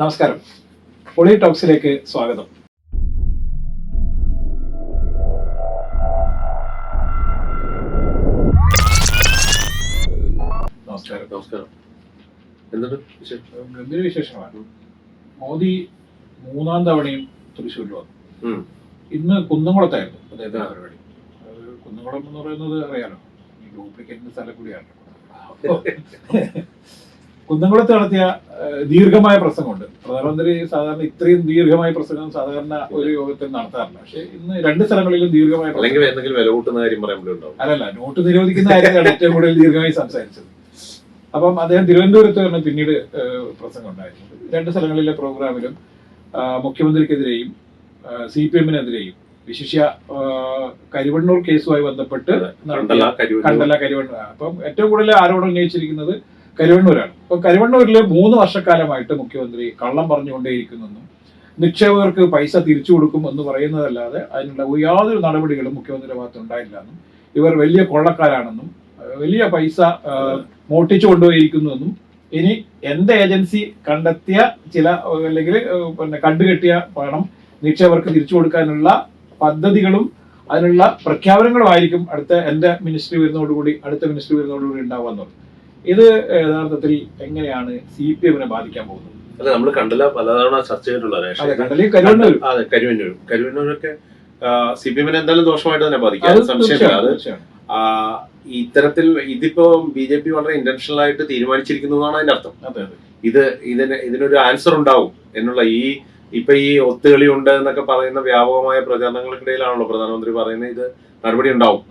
നമസ്കാരം. പൊളി ടോക്സിലേക്ക് സ്വാഗതം. നമസ്കാരം. നമസ്കാരം. എന്തുണ്ട് വിശേഷം? ഗംഭീര വിശേഷമാണ്. മോദി മൂന്നാം തവണയും തൃശ്ശൂരിൽ വന്നു. ഇന്ന് കുന്നംകുളത്തായിരുന്നു അദ്ദേഹത്തിന്റെ. പരിപാടി. കുന്നംകുളം എന്ന് പറയുന്നത് അറിയാലോ. ഡ്യൂപ്ലിക്കേറ്റിന്റെ സ്ഥലം കൂടിയാണ്. കുന്നംകുളത്ത് നടത്തിയ ദീർഘമായ പ്രസംഗമുണ്ട്. പ്രധാനമന്ത്രി സാധാരണ ഇത്രയും ദീർഘമായ പ്രസംഗം സാധാരണ ഒരു യോഗത്തിൽ നടത്താറില്ല. പക്ഷേ ഇന്ന് രണ്ട് സ്ഥലങ്ങളിലും ദീർഘമായ അല്ലെങ്കിൽ എന്തെങ്കിലും വില കൂട്ടുന്ന കാര്യം പറയുമ്പോഴും ഉണ്ടാവും. അല്ലല്ല നോട്ട് നിരോധിക്കുന്ന കാര്യത്തിലാണ് ഏറ്റവും കൂടുതൽ ദീർഘമായി സംസാരിച്ചത്. അപ്പം അദ്ദേഹം തിരുവനന്തപുരത്ത് തന്നെ പിന്നീട് പ്രസംഗം ഉണ്ടായിരുന്നു രണ്ട് സ്ഥലങ്ങളിലെ പ്രോഗ്രാമിലും മുഖ്യമന്ത്രിക്കെതിരെയും സി പി എമ്മിനെതിരെയും വിശിഷ്യ കരുവണ്ണൂർ കേസുമായി ബന്ധപ്പെട്ട് കണ്ടല്ല കരുവണ്ണൂർ. കരിവണ്ണൂർ. അപ്പം ഏറ്റവും കൂടുതൽ ആരോപണം ഉന്നയിച്ചിരിക്കുന്നത് കരുവണ്ണൂരാണ്. ഇപ്പൊ കരുവണ്ണൂരിൽ മൂന്ന് വർഷക്കാലമായിട്ട് മുഖ്യമന്ത്രി കള്ളം പറഞ്ഞുകൊണ്ടേയിരിക്കുന്നെന്നും നിക്ഷേപകർക്ക് പൈസ തിരിച്ചു കൊടുക്കും എന്ന് പറയുന്നതല്ലാതെ അതിനുള്ള യാതൊരു നടപടികളും മുഖ്യമന്ത്രിയുടെ ഭാഗത്ത് ഉണ്ടായില്ല എന്നും ഇവർ വലിയ കൊള്ളക്കാരാണെന്നും വലിയ പൈസ മോട്ടിച്ചു കൊണ്ടുപോയിരിക്കുന്നുവെന്നും ഇനി എന്ത് ഏജൻസി കണ്ടെത്തിയ ചില അല്ലെങ്കിൽ പിന്നെ കണ്ടുകെട്ടിയ പണം നിക്ഷേപകർക്ക് തിരിച്ചു കൊടുക്കാനുള്ള പദ്ധതികളും അതിനുള്ള പ്രഖ്യാപനങ്ങളുമായിരിക്കും അടുത്ത എന്റെ മിനിസ്ട്രി വരുന്നതോടുകൂടി അടുത്ത മിനിസ്ട്രി വരുന്നതോടുകൂടി ഉണ്ടാവുക ഇത് യഥാർത്ഥത്തിൽ എങ്ങനെയാണ് സി പി എമ്മിനെ ബാധിക്കാൻ പോകുന്നത്? അല്ല നമ്മൾ കണ്ടില്ല പലതവണ ചർച്ച ചെയ്തിട്ടുള്ള അതെ കരുവന്നൂർ. കരുവന്നൂരൊക്കെ സി പി എമ്മിനെ എന്തായാലും ദോഷമായിട്ട് തന്നെ ബാധിക്കും. സംശയമില്ല. അത് ഇത്തരത്തിൽ ഇതിപ്പോ ബി ജെ പി വളരെ ഇന്റൻഷണൽ ആയിട്ട് തീരുമാനിച്ചിരിക്കുന്നു എന്നാണ് അതിന്റെ അർത്ഥം ഇത് ഇതിന് ഇതിനൊരു ആൻസർ ഉണ്ടാവും എന്നുള്ള ഈ ഇപ്പൊ ഈ ഒത്തുകളി ഉണ്ട് എന്നൊക്കെ പറയുന്ന വ്യാപകമായ പ്രചരണങ്ങൾക്കിടയിലാണല്ലോ പ്രധാനമന്ത്രി പറയുന്നത് ഇത് നടപടി ഉണ്ടാവും.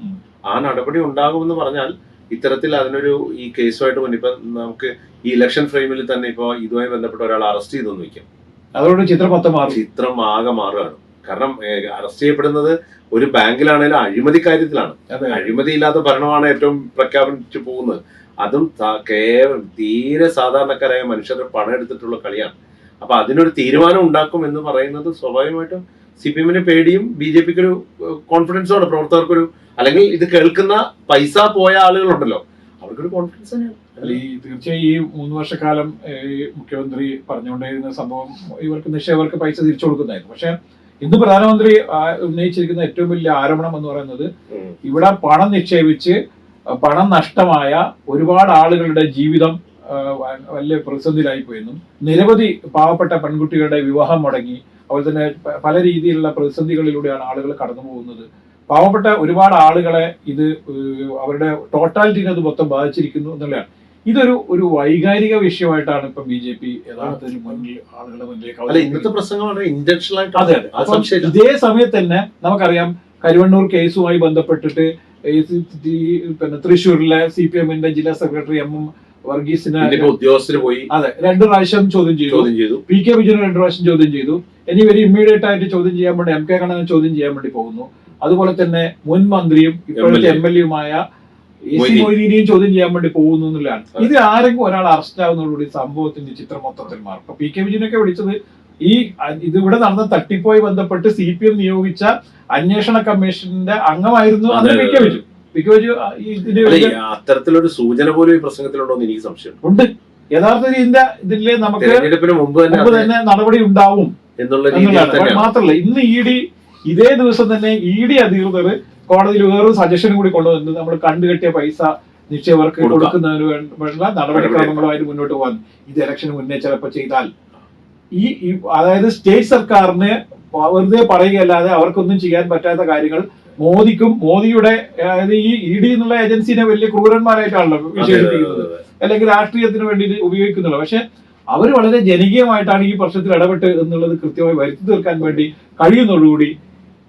ആ നടപടി ഉണ്ടാകുമെന്ന് പറഞ്ഞാൽ ഇത്തരത്തിൽ അതിനൊരു ഈ കേസുമായിട്ട് മുന്നിൽ ഇപ്പൊ നമുക്ക് ഈ ഇലക്ഷൻ ഫ്രെയിമിൽ തന്നെ ഇപ്പൊ ഇതുമായി ബന്ധപ്പെട്ട ഒരാൾ അറസ്റ്റ് ചെയ്തെന്ന് വെക്കാം അതോട് ചിത്രം മൊത്തം മാറും. ചിത്രം ആകെ മാറുകയാണ്. കാരണം അറസ്റ്റ് ചെയ്യപ്പെടുന്നത് ഒരു ബാങ്കിലാണെങ്കിലും അഴിമതി കാര്യത്തിലാണ്. അഴിമതി ഇല്ലാത്ത ഭരണമാണ് ഏറ്റവും പ്രഖ്യാപിച്ചു പോകുന്നത്. അതും കേവലം തീരെ സാധാരണക്കാരായ മനുഷ്യരുടെ പണം എടുത്തിട്ടുള്ള കളിയാണ്. അപ്പൊ അതിനൊരു തീരുമാനം ഉണ്ടാക്കും എന്ന് പറയുന്നത് സ്വാഭാവികമായിട്ടും സി പി എമ്മിന് പേടിയും ബി ജെ പിക്ക് ഒരു കോൺഫിഡൻസും ആണ് പ്രവർത്തകർക്കൊരു അല്ലെങ്കിൽ ഇത് കേൾക്കുന്ന പൈസ പോയ ആളുകളുണ്ടല്ലോ. അവർക്കൊരു കോൺഫിഡൻസ് തന്നെയാണ്. അല്ല, ഈ തീർച്ചയായും ഈ മൂന്ന് വർഷക്കാലം മുഖ്യമന്ത്രി പറഞ്ഞുകൊണ്ടിരുന്ന സംഭവം ഇവർക്ക് നിക്ഷേപകർക്ക് പൈസ തിരിച്ചു കൊടുക്കുന്നതായിരുന്നു. പക്ഷെ ഇന്ന് പ്രധാനമന്ത്രി ഉന്നയിച്ചിരിക്കുന്ന ഏറ്റവും വലിയ ആരോപണം എന്ന് പറയുന്നത്. ഇവിടെ പണം നിക്ഷേപിച്ച് പണം നഷ്ടമായ ഒരുപാട് ആളുകളുടെ ജീവിതം വലിയ പ്രതിസന്ധിയിലായി പോയെന്നും നിരവധി പാവപ്പെട്ട പെൺകുട്ടികളുടെ വിവാഹം മുടങ്ങി അതുപോലെ തന്നെ പല രീതിയിലുള്ള പ്രതിസന്ധികളിലൂടെയാണ് ആളുകൾ കടന്നു പോകുന്നത് പാവപ്പെട്ട ഒരുപാട് ആളുകളെ ഇത് അവരുടെ ടോട്ടാലിറ്റിനെ അത് മൊത്തം ബാധിച്ചിരിക്കുന്നു എന്നുള്ളതാണ്. ഇതൊരു ഒരു വൈകാരിക വിഷയമായിട്ടാണ് ഇപ്പൊ ബി ജെ പി യഥാർത്ഥത്തിൽ മുന്നിൽ ആളുകളുടെ മുന്നിലേക്ക് അല്ല ഇന്നത്തെ വളരെ ഇന്റൻഷണൽ ഇതേ സമയത്ത് തന്നെ നമുക്കറിയാം കരുവണ്ണൂർ കേസുമായി ബന്ധപ്പെട്ടിട്ട് പിന്നെ തൃശ്ശൂരിലെ സി പി എമ്മിന്റെ ജില്ലാ സെക്രട്ടറി എം എം. വർഗീസിനെ ഉദ്യോഗസ്ഥര് പോയി അതെ രണ്ടു പ്രാവശ്യം ചോദ്യം ചെയ്തു. ചോദ്യം ചെയ്തു. പി കെ വിജയൻ രണ്ടു പ്രാവശ്യം ചോദ്യം ചെയ്തു. ഇനി ഇവർ ഇമ്മീഡിയറ്റ് ആയിട്ട് ചോദ്യം ചെയ്യാൻ വേണ്ടി എം കെ കണ്ണനെ ചോദ്യം ചെയ്യാൻ വേണ്ടി പോകുന്നു. അതുപോലെ തന്നെ മുൻ മന്ത്രിയും ഇപ്പോഴത്തെ എം എൽ എയുമായ. മൊയ്തീനെയും ചോദ്യം ചെയ്യാൻ വേണ്ടി പോകുന്നു എന്നുള്ളതാണ്. ഇത് ആരെങ്കിലും ഒരാൾ അറസ്റ്റ് ആവുന്നതോടുകൂടി സംഭവത്തിന്റെ ചിത്രം മൊത്തത്തിൽ മാറും. ഇപ്പൊ പി കെ വിജയനൊക്കെ വിളിച്ചത് ഈ ഇത് ഇതിവിടെ നടന്ന തട്ടിപ്പുമായി ബന്ധപ്പെട്ട് സി പി എം നിയോഗിച്ച അന്വേഷണ കമ്മീഷന്റെ അംഗമായിരുന്നു അന്ന് അതെ, പി കെ അത്തരത്തിലൊരു സൂചന പോലും ഈ പ്രസംഗത്തിലുണ്ടോ എന്ന് എനിക്ക് സംശയം ഉണ്ട്. യഥാർത്ഥത്തിൽ ഇതിന്റെ ഇതിലെ നമുക്ക് തെരഞ്ഞെടുപ്പിന് മുമ്പ് തന്നെ നടപടി ഉണ്ടാവും എന്നുള്ള രീതിയിൽ മാത്രമല്ല ഇന്ന് ഇ ഡി ഇതേ ദിവസം തന്നെ ഇ ഡി അധികൃതർ കോടതിയിൽ വേറൊരു സജഷൻ കൂടി കൊണ്ടുവന്ന് നമ്മൾ കണ്ടുകെട്ടിയ പൈസ നിക്ഷേപകർക്ക് കൊടുക്കാം. കൊടുക്കുന്നതിന് വേണ്ട നടപടിക്രമങ്ങളുമായിട്ട് മുന്നോട്ട് പോകാൻ ഇത് ഇലക്ഷന് മുന്നേ ചിലപ്പോൾ ചെയ്താൽ. ഈ- അതായത് സ്റ്റേറ്റ് സർക്കാരിന് വെറുതെ പറയുകയല്ലാതെ അവർക്കൊന്നും ചെയ്യാൻ പറ്റാത്ത കാര്യങ്ങൾ മോദിക്കും മോദിയുടെ ഈ ഇ ഡി എന്നുള്ള ഏജൻസിനെ വലിയ ക്രൂരന്മാരായിട്ടാണല്ലോ വിശേഷിപ്പിക്കുന്നത്. അല്ലെങ്കിൽ രാഷ്ട്രീയത്തിന് വേണ്ടി ഉപയോഗിക്കുന്നുള്ളൂ. പക്ഷെ അവർ വളരെ ജനകീയമായിട്ടാണ് ഈ പ്രശ്നത്തിൽ ഇടപെട്ട് എന്നുള്ളത് കൃത്യമായി വരുത്തി തീർക്കാൻ വേണ്ടി കഴിയുന്നതോടുകൂടി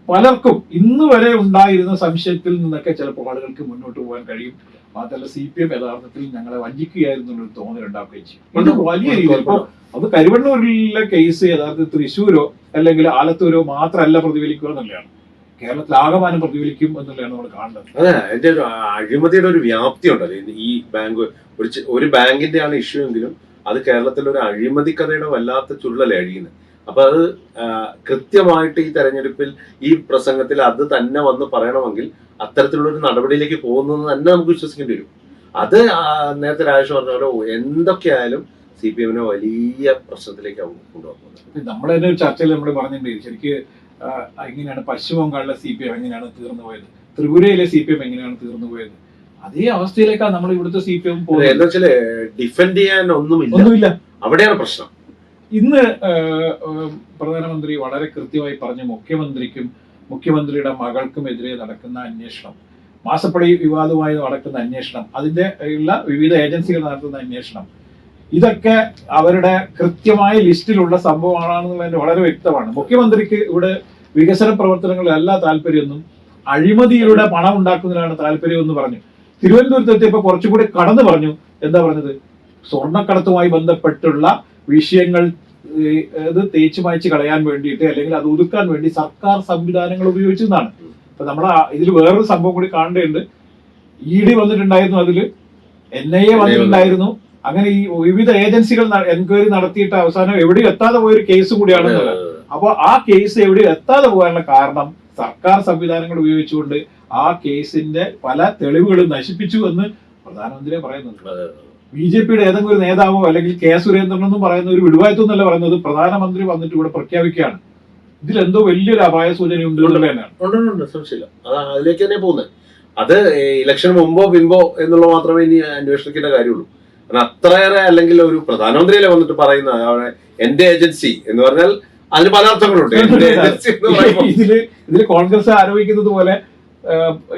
പലർക്കും ഇന്ന് വരെ ഉണ്ടായിരുന്ന സംശയത്തിൽ നിന്നൊക്കെ ചിലപ്പോൾ ആളുകൾക്ക് മുന്നോട്ട് പോകാൻ കഴിയും. മാത്രമല്ല സി പി എം യഥാർത്ഥത്തിൽ ഞങ്ങളെ വഞ്ചിക്കുകയായിരുന്നു എന്നൊരു തോന്നൽ ഉണ്ടാക്കുകയും ചെയ്യും. ഇത് വലിയ രീതിയിൽ ഇപ്പോൾ അത് കരുവണ്ണൂരിലെ കേസ് യഥാർത്ഥത്തിൽ തൃശ്ശൂരോ അല്ലെങ്കിൽ ആലത്തൂരോ മാത്രമല്ല പ്രതിഫലിക്കുക എന്നുള്ളതാണ്. കേരളത്തിൽ ആകമാനം പ്രതിഫലിക്കും എന്നുള്ളതാണ് നമ്മൾ കാണുന്നത് അതെ അതിന്റെ ഒരു അഴിമതിയുടെ ഒരു വ്യാപ്തി ഉണ്ടല്ലോ ഈ- ബാങ്ക് ഒരു ബാങ്കിന്റെ ആണ് ഇഷ്യൂ എങ്കിലും അത് കേരളത്തിൽ ഒരു അഴിമതി കഥയുടെ വല്ലാത്ത ചുരുളല്ലേ അഴിയുന്നത്? അപ്പൊ അത് കൃത്യമായിട്ട് ഈ തെരഞ്ഞെടുപ്പിൽ ഈ പ്രസംഗത്തിൽ അത് തന്നെ വന്ന് പറയണമെങ്കിൽ അത്തരത്തിലുള്ള ഒരു നടപടിയിലേക്ക് പോകുന്നത് തന്നെ നമുക്ക് വിശ്വസിക്കേണ്ടി വരും. അത് നേരത്തെ രാജേഷ് പറഞ്ഞ പോലെ എന്തൊക്കെയായാലും സി പി എമ്മിനെ വലിയ പ്രശ്നത്തിലേക്കാവും കൊണ്ടുവന്നത് നമ്മൾ തന്നെ ചർച്ചയിൽ നമ്മൾ പറഞ്ഞിട്ടുണ്ട്. ശരിക്ക് എങ്ങനെയാണ് പശ്ചിമ ബംഗാളിലെ സി പി എം എങ്ങനെയാണ് തീർന്നു പോയത്? ത്രിപുരയിലെ സി പി എം എങ്ങനെയാണ് തീർന്നു പോയത്? അതേ അവസ്ഥയിലേക്കാണ് നമ്മൾ ഇവിടുത്തെ സി പി എം പോകുന്നത്. ഡിഫെൻഡ് ചെയ്യാൻ ഒന്നുമില്ല. ഒന്നുമില്ല. അവിടെയാണ് പ്രശ്നം. ഇന്ന് പ്രധാനമന്ത്രി വളരെ കൃത്യമായി പറഞ്ഞു മുഖ്യമന്ത്രിക്കും മുഖ്യമന്ത്രിയുടെ മകൾക്കും മകൾക്കുമെതിരെ നടക്കുന്ന അന്വേഷണം മാസപ്പടി വിവാദവുമായി നടക്കുന്ന അന്വേഷണം അതിന്റെ ഉള്ള വിവിധ ഏജൻസികൾ നടത്തുന്ന അന്വേഷണം ഇതൊക്കെ അവരുടെ കൃത്യമായ ലിസ്റ്റിലുള്ള സംഭവമാണെന്നുള്ളതിന്റെ വളരെ വ്യക്തമാണ്. മുഖ്യമന്ത്രിക്ക് ഇവിടെ വികസന പ്രവർത്തനങ്ങളിലല്ല താല്പര്യമൊന്നും അഴിമതിയിലൂടെ പണം ഉണ്ടാക്കുന്നതിലാണ് താല്പര്യം എന്ന് പറഞ്ഞു. തിരുവനന്തപുരത്ത് എത്തിയപ്പോൾ കുറച്ചുകൂടി കടന്നു പറഞ്ഞു. എന്താ പറഞ്ഞത്? സ്വർണക്കടത്തുമായി ബന്ധപ്പെട്ടുള്ള വിഷയങ്ങൾ ഇത് തേച്ചു മായ്ച്ച് കളയാൻ വേണ്ടിയിട്ട് അല്ലെങ്കിൽ അത് ഒതുക്കാൻ വേണ്ടി സർക്കാർ സംവിധാനങ്ങൾ ഉപയോഗിച്ചതാണ് അപ്പൊ നമ്മൾ ഇതിൽ വേറൊരു സംഭവം കൂടി കാണേണ്ടതുണ്ട്. ഇ ഡി വന്നിട്ടുണ്ടായിരുന്നു അതിൽ എൻ ഐ എ വന്നിട്ടുണ്ടായിരുന്നു. അങ്ങനെ ഈ വിവിധ ഏജൻസികൾ എൻക്വയറി നടത്തിയിട്ട് അവസാനം എവിടെയും എത്താതെ പോയൊരു കേസ് കൂടിയാണ് അപ്പൊ ആ കേസ് എവിടെ എത്താതെ പോകാനുള്ള കാരണം സർക്കാർ സംവിധാനങ്ങൾ ഉപയോഗിച്ചുകൊണ്ട് ആ കേസിന്റെ പല തെളിവുകളും നശിപ്പിച്ചു എന്ന് പ്രധാനമന്ത്രിയെ പറയുന്നുണ്ട്. ബി ജെ പിയുടെ ഏതെങ്കിലും ഒരു നേതാവോ അല്ലെങ്കിൽ കെ സുരേന്ദ്രൻ എന്നും പറയുന്ന ഒരു വിടുവായത്വം എന്നല്ല പറയുന്നത് പ്രധാനമന്ത്രി വന്നിട്ട് ഇവിടെ പ്രഖ്യാപിക്കുകയാണ്. ഇതിലെന്തോ വലിയൊരു അപായ സൂചനയുണ്ട് സംശയമില്ല. അത് അതിലേക്ക് തന്നെ പോകുന്നത്. അത് ഇലക്ഷൻ മുമ്പോ പിമ്പോ എന്നുള്ള മാത്രമേ ഇനി അന്വേഷിക്കേണ്ട കാര്യമുള്ളൂ. കാരണം അത്രയേറെ അല്ലെങ്കിൽ ഒരു പ്രധാനമന്ത്രിയിലെ വന്നിട്ട് പറയുന്ന എന്റെ ഏജൻസി എന്ന് പറഞ്ഞാൽ അതിന് പല അർത്ഥങ്ങളുണ്ട്. എന്റെ ഏജൻസി എന്ന് പറയുമ്പോൾ ഇതിൽ ഇതിൽ കോൺഗ്രസ് ആരോപിക്കുന്നത് പോലെ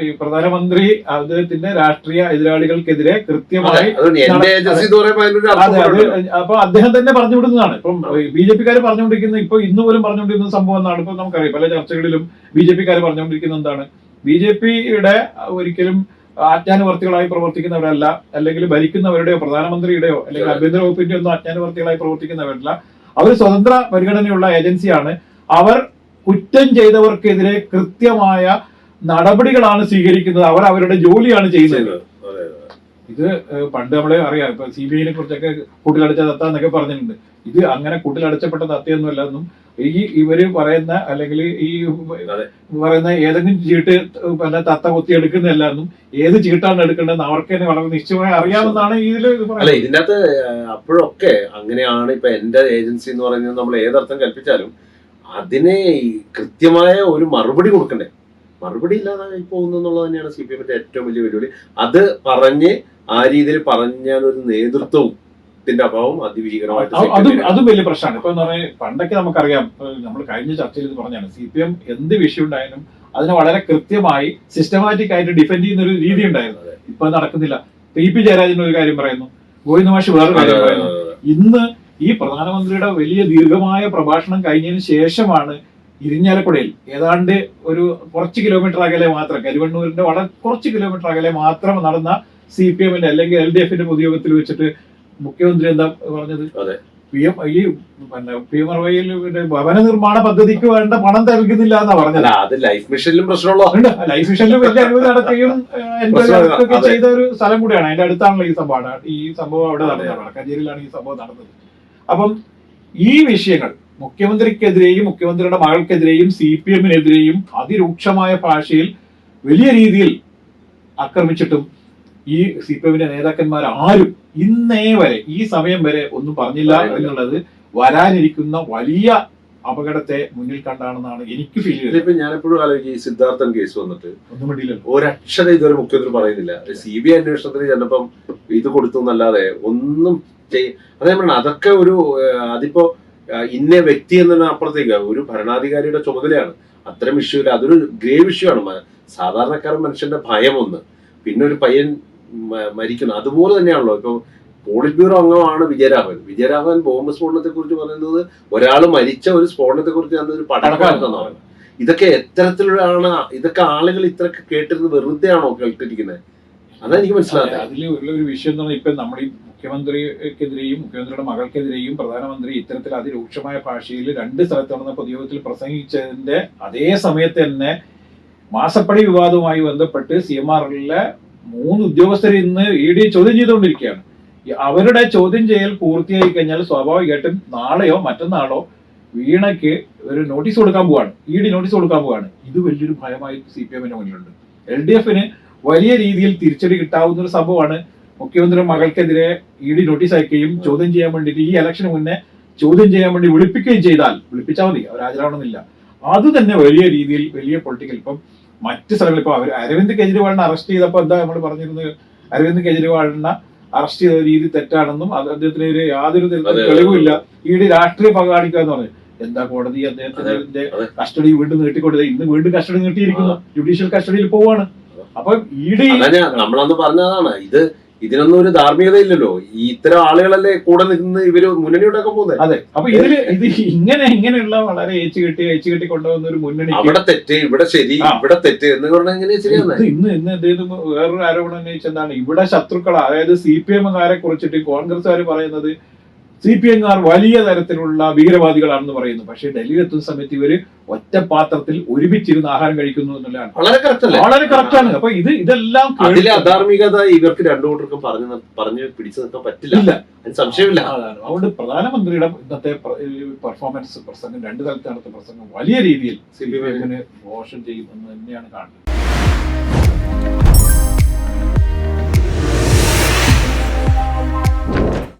ഈ പ്രധാനമന്ത്രി അദ്ദേഹത്തിന്റെ രാഷ്ട്രീയ എതിരാളികൾക്കെതിരെ കൃത്യമായി അപ്പൊ അദ്ദേഹം തന്നെ പറഞ്ഞു വിടുന്നതാണ് ഇപ്പം ബി ജെ പിക്കാർ പറഞ്ഞുകൊണ്ടിരിക്കുന്ന ഇപ്പൊ ഇന്ന് പോലും പറഞ്ഞുകൊണ്ടിരിക്കുന്ന സംഭവം എന്നാണ് ഇപ്പൊ നമുക്കറിയാം പല ചർച്ചകളിലും ബി ജെ പിക്കാർ പറഞ്ഞുകൊണ്ടിരിക്കുന്ന എന്താണ്? ബി ജെ പിയുടെ ഒരിക്കലും ആജ്ഞാനുവർത്തികളായി പ്രവർത്തിക്കുന്നവരല്ല അല്ലെങ്കിൽ ഭരിക്കുന്നവരുടെയോ പ്രധാനമന്ത്രിയുടെയോ അല്ലെങ്കിൽ ആഭ്യന്തര വകുപ്പിന്റെ ഒന്നും ആജ്ഞാനുവർത്തികളായി പ്രവർത്തിക്കുന്നവരല്ല. അവർ സ്വതന്ത്ര പരിഗണനയുള്ള ഏജൻസിയാണ്. അവർ കുറ്റം ചെയ്തവർക്കെതിരെ കൃത്യമായ നടപടികളാണ് സ്വീകരിക്കുന്നത്. അവർ അവരുടെ ജോലിയാണ് ചെയ്യുന്നത്. ഇത് പണ്ട് നമ്മളെ അറിയാം. ഇപ്പൊ സി ബി ഐനെ കുറിച്ചൊക്കെ കൂട്ടിലടച്ച തത്ത എന്നൊക്കെ പറഞ്ഞിട്ടുണ്ട്. ഇത് അങ്ങനെ കൂട്ടിലടച്ചപ്പെട്ട തത്തയൊന്നുമല്ല. എന്നും ഈ ഇവർ പറയുന്ന അല്ലെങ്കിൽ ഈ പറയുന്ന ഏതെങ്കിലും ചീട്ട് പിന്നെ തത്ത കൊത്തി എടുക്കുന്നതല്ല എന്നും ഏത് ചീട്ടാണ് എടുക്കേണ്ടതെന്ന് അവർക്ക് തന്നെ വളരെ നിശ്ചയമായി അറിയാമെന്നാണ് ഇതിൽ അല്ലെ ഇതിന്റെ അകത്ത് അപ്പോഴൊക്കെ അങ്ങനെയാണ് ഇപ്പൊ എന്റെ ഏജൻസി എന്ന് പറയുന്നത് നമ്മൾ ഏതർത്ഥം കൽപ്പിച്ചാലും അതിനെ കൃത്യമായ ഒരു മറുപടി കൊടുക്കണ്ടേ? മറുപടി ഇല്ലാതായി പോകുന്നു എന്നുള്ളത് തന്നെയാണ് സി പി എമ്മിന്റെ ഏറ്റവും വലിയ വെല്ലുവിളി. അത് പറഞ്ഞ് ആ രീതിയിൽ പറഞ്ഞാൽ ഒരു നേതൃത്വവും ത്തിന്റെ അഭാവം അതിഭീകരമായിട്ട് അത് വലിയ പ്രശ്നമാണ്. ഇപ്പൊ എന്ന് പറഞ്ഞാൽ പണ്ടൊക്കെ നമുക്കറിയാം നമ്മൾ കഴിഞ്ഞ ചർച്ചയിൽ പറഞ്ഞാണ് സി പി എം എന്ത് വിഷയം ഉണ്ടായാലും അതിനെ വളരെ കൃത്യമായി സിസ്റ്റമാറ്റിക് ആയിട്ട് ഡിഫെൻഡ് ചെയ്യുന്ന ഒരു രീതി ഉണ്ടായിരുന്നു. ഇപ്പൊ നടക്കുന്നില്ല. പി പി ജയരാജൻ ഒരു കാര്യം പറയുന്നു ഗോവിന്ദ മാഷ് വേറൊരു കാര്യം പറയുന്നു. ഇന്ന് ഈ പ്രധാനമന്ത്രിയുടെ വലിയ ദീർഘമായ പ്രഭാഷണം കഴിഞ്ഞതിന് ശേഷമാണ് ഇരിഞ്ഞാലക്കുടയിൽ ഏതാണ്ട് ഒരു കുറച്ച് കിലോമീറ്റർ അകലെ മാത്രം കരുവണ്ണൂരിന്റെ വളരെ കുറച്ച് കിലോമീറ്റർ അകലെ മാത്രം നടന്ന സി പി എമ്മിന്റെ അല്ലെങ്കിൽ എൽ ഡി എഫിന്റെ പൊതുയോഗത്തിൽ വെച്ചിട്ട് മുഖ്യമന്ത്രി എന്താ പറഞ്ഞത്? അതെ. പി എം ഈ പിന്നെ പി എം അറവയിൽ ഭവന നിർമ്മാണ പദ്ധതിക്ക് വേണ്ട പണം നൽകുന്നില്ല എന്നാ പറഞ്ഞത്. അത് ലൈഫ് മിഷനിലും പ്രശ്നമുള്ള ഉണ്ട്. ലൈഫ് മിഷനിലും വലിയ അനുമതി നടത്തുകയും. ചെയ്ത ഒരു സ്ഥലം കൂടിയാണ്. അതിന്റെ അടുത്താണല്ലോ ഈ സംഭവം. ഈ സംഭവം അവിടെ. നടന്നത് വടക്കാഞ്ചേരിയിലാണ് ഈ സംഭവം നടന്നത്. അപ്പം ഈ വിഷയങ്ങൾ മുഖ്യമന്ത്രിക്കെതിരെയും മുഖ്യമന്ത്രിയുടെ മകൾക്കെതിരെയും സി പി എമ്മിനെതിരെയും അതിരൂക്ഷമായ ഭാഷയിൽ വലിയ രീതിയിൽ ആക്രമിച്ചിട്ടും ഈ സി പി എമ്മിന്റെ നേതാക്കന്മാർ ആരും ഇന്നേ വരെ ഈ സമയം വരെ ഒന്നും പറഞ്ഞില്ല. എന്നുള്ളത് വരാനിരിക്കുന്ന വലിയ അപകടത്തെ മുന്നിൽ കണ്ടാണെന്നാണ് എനിക്ക് ഫീൽ ചെയ്തത് ഇപ്പൊ ഞാനെപ്പോഴും ആലോചിക്കും ഈ സിദ്ധാർത്ഥൻ കേസ് വന്നിട്ട്. ഒന്നും വേണ്ടിയില്ല ഒരക്ഷരം ഇതുവരെ മുഖ്യമന്ത്രി പറയുന്നില്ല. സി ബി ഐ അന്വേഷണത്തിന് ചിലപ്പം ഇത് കൊടുത്തു എന്നല്ലാതെ ഒന്നും ചെയ്യും അതേ പറഞ്ഞ അതൊക്കെ ഒരു അതിപ്പോ ഇന്ന വ്യക്തി എന്നതിന് അപ്പുറത്തേക്ക് ഒരു ഭരണാധികാരിയുടെ ചുമതലയാണ്. അത്തരം ഇഷ്യൂ അതൊരു ഗ്രേവ് ഇഷ്യൂ ആണ്. സാധാരണക്കാരൻ മനുഷ്യന്റെ ഭയം ഒന്ന്. പിന്നെ ഒരു പയ്യൻ മ- മരിക്കുന്നു. അതുപോലെ തന്നെയാണല്ലോ. ഇപ്പൊ പോളിറ്റ് ബ്യൂറോ അംഗമാണ് വിജയരാഘവൻ വിജയരാഘവൻ ബോംബ് സ്ഫോടനത്തെ കുറിച്ച് പറയുന്നത് ഒരാൾ മരിച്ച ഒരു സ്ഫോടനത്തെ കുറിച്ച് ഒരു പടക്കാണെന്നാണ് ഇതൊക്കെ എത്തരത്തിലാണ് ഇതൊക്കെ ആളുകൾ ഇത്രയൊക്കെ കേട്ടിരുന്ന് വെറുതെ ആണോ കേട്ടിരിക്കുന്നത്? അതാ എനിക്ക് മനസ്സിലായത് അതിൽ ഉള്ള ഒരു വിഷയം എന്ന് പറഞ്ഞാൽ ഇപ്പൊ നമ്മുടെ ഈ മുഖ്യമന്ത്രിക്കെതിരെയും മുഖ്യമന്ത്രിയുടെ മകൾക്കെതിരെയും പ്രധാനമന്ത്രി ഇത്തരത്തിൽ അതിരൂക്ഷമായ ഭാഷയിൽ രണ്ട് സ്ഥലത്ത് നടന്ന പൊതുയോഗത്തിൽ പ്രസംഗിച്ചതിന്റെ അതേ സമയത്ത് തന്നെ മാസപ്പടി വിവാദവുമായി ബന്ധപ്പെട്ട് സി എം ആറിലെ മൂന്ന് ഉദ്യോഗസ്ഥർ ഇന്ന് ഇ ഡി ചോദ്യം ചെയ്തുകൊണ്ടിരിക്കുകയാണ്. അവരുടെ ചോദ്യം ചെയ്യൽ പൂർത്തിയായി കഴിഞ്ഞാൽ സ്വാഭാവികമായിട്ടും നാളെയോ മറ്റന്നാളോ വീണയ്ക്ക് ഒരു നോട്ടീസ് കൊടുക്കാൻ പോവാണ്. ഇ ഡി നോട്ടീസ് കൊടുക്കാൻ പോവാണ്. ഇത് വലിയൊരു ഭയമായി സി പി എമ്മിന് മുന്നിലുണ്ട്. എൽ ഡി എഫിന് വലിയ രീതിയിൽ തിരിച്ചടി കിട്ടാവുന്ന ഒരു സംഭവമാണ്. മുഖ്യമന്ത്രി മകൾക്കെതിരെ ഇ ഡി നോട്ടീസ് അയക്കുകയും ചോദ്യം ചെയ്യാൻ വേണ്ടിയിട്ട് ഈ ഇലക്ഷന് മുന്നേ ചോദ്യം ചെയ്യാൻ വേണ്ടി വിളിപ്പിക്കുകയും ചെയ്താൽ വിളിപ്പിച്ചാൽ മതി. അവർ ഹാജരാവണമെന്നില്ല അത് തന്നെ വലിയ രീതിയിൽ വലിയ പൊളിറ്റിക്കൽ ഇപ്പം മറ്റ് സ്ഥലങ്ങളിൽ ഇപ്പൊ അവർ അരവിന്ദ് കെജ്രിവാളിനെ അറസ്റ്റ് ചെയ്തപ്പോൾ എന്താ നമ്മൾ പറഞ്ഞിരുന്നത്? അരവിന്ദ് കെജ്രിവാളിനെ അറസ്റ്റ് ചെയ്ത രീതി തെറ്റാണെന്നും അത് അദ്ദേഹത്തിനെതിരെ യാതൊരു തെളിവില്ല ഡി രാഷ്ട്രീയ പങ്കാളിക്കുക എന്ന് പറഞ്ഞു. എന്താ കോടതി അദ്ദേഹത്തിന്റെ കസ്റ്റഡി വീണ്ടും നീട്ടിക്കൊടുത്തത് ഇന്ന് വീണ്ടും കസ്റ്റഡി നീട്ടിയിരിക്കുന്നു. ജുഡീഷ്യൽ കസ്റ്റഡിയിൽ പോവാണ്. അപ്പൊ ഇ ഡി നമ്മളന്ന് പറഞ്ഞതാണ്. ഇത് ഇതിനൊന്നും ഒരു ധാർമ്മികത ഇല്ലല്ലോ ഈ ഇത്തരം ആളുകളല്ലേ കൂടെ നിന്ന് ഇവർ മുന്നണി ഒക്കെ പോകുന്നത് അതെ. അപ്പൊ ഇതിൽ ഇത് ഇങ്ങനെ ഇങ്ങനെയുള്ള വളരെ ഏച്ചു കെട്ടി ഏച്ചു കെട്ടി കൊണ്ടുവന്ന ഒരു മുന്നണി അവിടെ തെറ്റ് ഇവിടെ ശരി. ഇവിടെ തെറ്റ് എന്ന് പറഞ്ഞാൽ എങ്ങനെ ശരിയാണ് ഇന്ന് ഇന്ന് എന്തെങ്കിലും വേറൊരു ആരോപണം ഉന്നയിച്ചെന്താണ്? ഇവിടെ ശത്രുക്കൾ അതായത് സി പി എമ്മുകാരെ കുറിച്ചിട്ട് കോൺഗ്രസ്സുകാർ പറയുന്നത് സി പി എംകാർ വലിയ തരത്തിലുള്ള ഭീകരവാദികളാണെന്ന് പറയുന്നു. പക്ഷേ ഡൽഹിയിൽ എത്തുന്ന സമയത്ത് ഇവർ ഒറ്റ പാത്രത്തിൽ ഒരുമിച്ചിരുന്ന് ആഹാരം കഴിക്കുന്നു എന്നുള്ളതാണ്. വളരെ കറക്റ്റ് വളരെ കറക്റ്റ് ആണ്. അപ്പൊ ഇത് ഇതെല്ലാം അതിലെ അധാർമികത ഇവർക്ക് രണ്ടു കൂട്ടർക്കും പറഞ്ഞു പറഞ്ഞു പിടിച്ചു നിൽക്കാൻ പറ്റില്ല സംശയമില്ല. അതുകൊണ്ട് പ്രധാനമന്ത്രിയുടെ ഇന്നത്തെ പെർഫോമൻസ് പ്രസംഗം രണ്ട് തലത്തിൽ നടത്തുന്ന പ്രസംഗം. വലിയ രീതിയിൽ സി പി എമ്മിന് ദോഷം ചെയ്യുമെന്ന് തന്നെയാണ് കാണുന്നത്.